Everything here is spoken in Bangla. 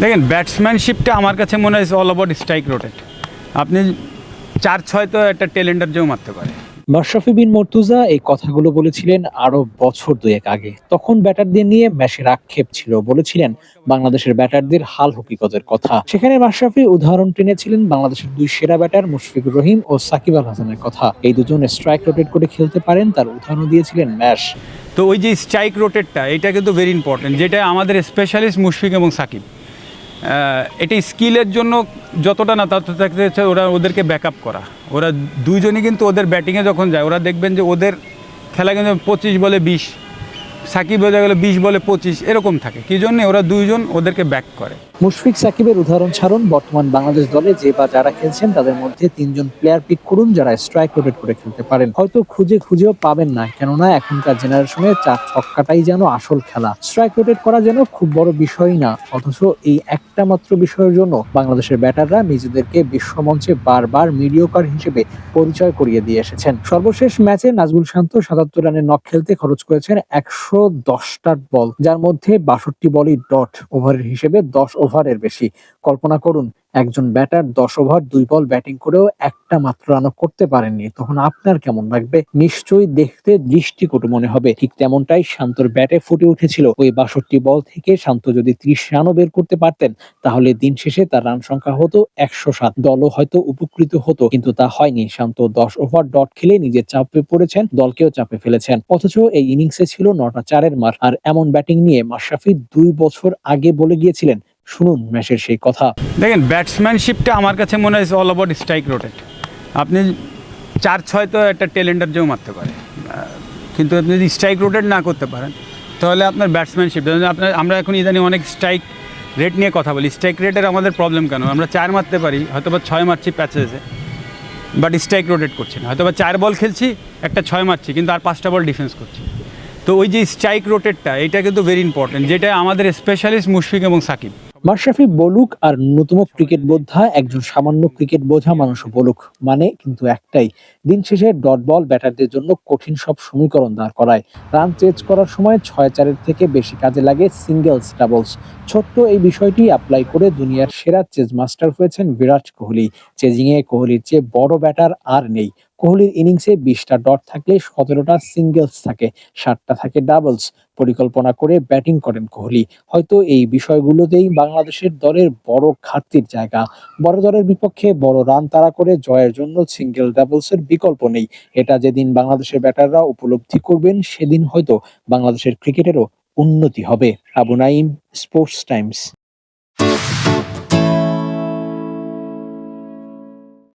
দেখেন ব্যাটসম্যানশিপটা আমার কাছে মনে হয় অল অ্যাবাউট স্ট্রাইক রোটেট আপনি চার ছয় তো একটা টেলেন্ডার যেও মারতে পারে। মাশরাফি বিন মর্তুজা এই কথাগুলো বলেছিলেন আরও বছর দুয়েক আগে। তখন ব্যাটারদের নিয়ে ম্যাচের আক্ষেপ ছিল বলেছিলেন বাংলাদেশের ব্যাটারদের হাল হকিকতের কথা। সেখানে মাশরাফি উদাহরণ টেনেছিলেন বাংলাদেশের দুই সেরা ব্যাটার মুশফিকুর রহিম ও সাকিব আল হাসানের কথা। এই দুজন স্ট্রাইক রোটেট করে খেলতে পারেন তার উদাহরণ দিয়েছিলেন ম্যাশ তো ওই যে স্ট্রাইক রোটেটটা এটা কিন্তু ভেরি ইম্পর্টেন্ট যেটা আমাদের স্পেশালিস্ট মুশফিক এবং সাকিব। এটা স্কিলের জন্য যতটা না তত থাকতে ওরা ওদেরকে ব্যাক করা। ওরা দুইজনই কিন্তু ওদের ব্যাটিংয়ে যখন যায়, ওরা দেখবেন যে ওদের খেলা কিন্তু পঁচিশ বলে বিশ, সাকিব হয়ে গেলে বিশ বলে পঁচিশ, এরকম থাকে। কী জন্যে? ওরা দুইজন ওদেরকে ব্যাক করে। মুশফিক সাকিবের উদাহরণ ছাড়ুন। বর্তমান বাংলাদেশ দলে যে বা যারা খেলছেন, তাদের মধ্যে তিনজন প্লেয়ার পিক করুন যারা স্ট্রাইক রোটেট করে খেলতে পারেন। হয়তো খুঁজে খুঁজেও পাবেন না। কেননা এখনকার জেনারেশনে চার ছক্কাটাই যেন আসল খেলা। স্ট্রাইক রোটেট করা যেন খুব বড় বিষয় না। অথচ এই একটা মাত্র বিষয়ের জন্য বাংলাদেশের ব্যাটাররা নিজেদেরকে বিশ্বমঞ্চে বারবার মিডিওকার হিসেবে পরিচয় করিয়ে দিয়ে এসেছেন। সর্বশেষ ম্যাচে নাজমুল শান্ত সাতাত্তর রানের নক খেলতে খরচ করেছেন একশো দশটা বল যার মধ্যে বাষট্টি বলই ডট ওভারের হিসেবে দশ ওভারের বেশি। কল্পনা করুন, একজন ব্যাটার দশ ওভার দুই বল ব্যাটিং করেও একটা মাত্র রানও করতে পারেননি। তখন আপনার কেমন লাগবে? নিশ্চয়ই দেখতে দৃষ্টিকটু মনে হবে। ঠিক তেমনটাই শান্তর ব্যাটে ফুটে উঠেছিল। ওই বাষট্টি বল থেকে শান্ত যদি ত্রিশ রানও বের করতে পারতেন, তাহলে দিন শেষে তার রান সংখ্যা হতো একশো সাত। দলও হয়তো উপকৃত হতো, কিন্তু তা হয়নি। শান্ত দশ ওভার ডট খেলে নিজের চাপে পড়েছেন, দলকেও চাপে ফেলেছেন। অথচ এই ইনিংসে ছিল নটা চারের মার আর এমন ব্যাটিং নিয়ে মাশরাফি দুই বছর আগে বলে গিয়েছিলেন শুনুন ম্যাচের সেই কথা। দেখেন ব্যাটসম্যানশিপটা আমার কাছে মনে হয় অল অ্যাবাউট স্ট্রাইক রোটেট আপনি চার ছয় তো একটা টেলেন্ডার যেও মারতে পারে কিন্তু আপনি যদি স্ট্রাইক রোটেট না করতে পারেন, তাহলে আপনার ব্যাটসম্যানশিপ আপনার, আমরা এখন ইদানিং অনেক স্ট্রাইক রেট নিয়ে কথা বলি। স্ট্রাইক রেটের আমাদের প্রবলেম কেন? আমরা চার মারতে পারি হয়তো বা ছয় মারছি প্যাচেসে বাট স্ট্রাইক রোটেট করছি না। হয়তো বা চার বল খেলছি, একটা ছয় মারছি, কিন্তু আর পাঁচটা বল ডিফেন্স করছি। তো ওই যে স্ট্রাইক রোটেটটা এটা কিন্তু ভেরি ইম্পর্টেন্ট যেটা আমাদের স্পেশালিস্ট মুশফিক এবং সাকিব। মাশরাফি বলুক আর ন্যূনতম ক্রিকেট বোদ্ধা একজন সামান্য ক্রিকেট বোঝা মানুষও বলুক মানে কিন্তু একটাই। দিন শেষে ডট বল ব্যাটারদের জন্য কঠিন সব সমীকরণ দাঁড় করায়। রান চেজ করার সময় ছয় চারের থেকে বেশি কাজে লাগে সিঙ্গেলস, ডাবলস। ছোট্ট এই বিষয়টি অ্যাপ্লাই করে দুনিয়ার সেরা চেজ মাস্টার হয়েছেন বিরাট কোহলি। চেজিংয়ে কোহলির চেয়ে বড় ব্যাটার আর নেই। কোহলির ইনিংসে বিশটা ডট থাকলে সতেরোটা সিঙ্গেলস থাকে ষাটটা থাকে ডাবলস পরিকল্পনা করে ব্যাটিং করেন কোহলি। হয়তো এই বিষয়গুলোতেই বাংলাদেশের দলের বড় ঘাটতির জায়গা। বড় দলের বিপক্ষে বড় রান তাড়া করে জয়ের জন্য সিঙ্গেল ডাবলসের বিকল্প নেই। এটা যেদিন বাংলাদেশের ব্যাটাররা উপলব্ধি করবেন, সেদিন হয়তো বাংলাদেশের ক্রিকেটেরও উন্নতি হবে। Abu Naim sports Times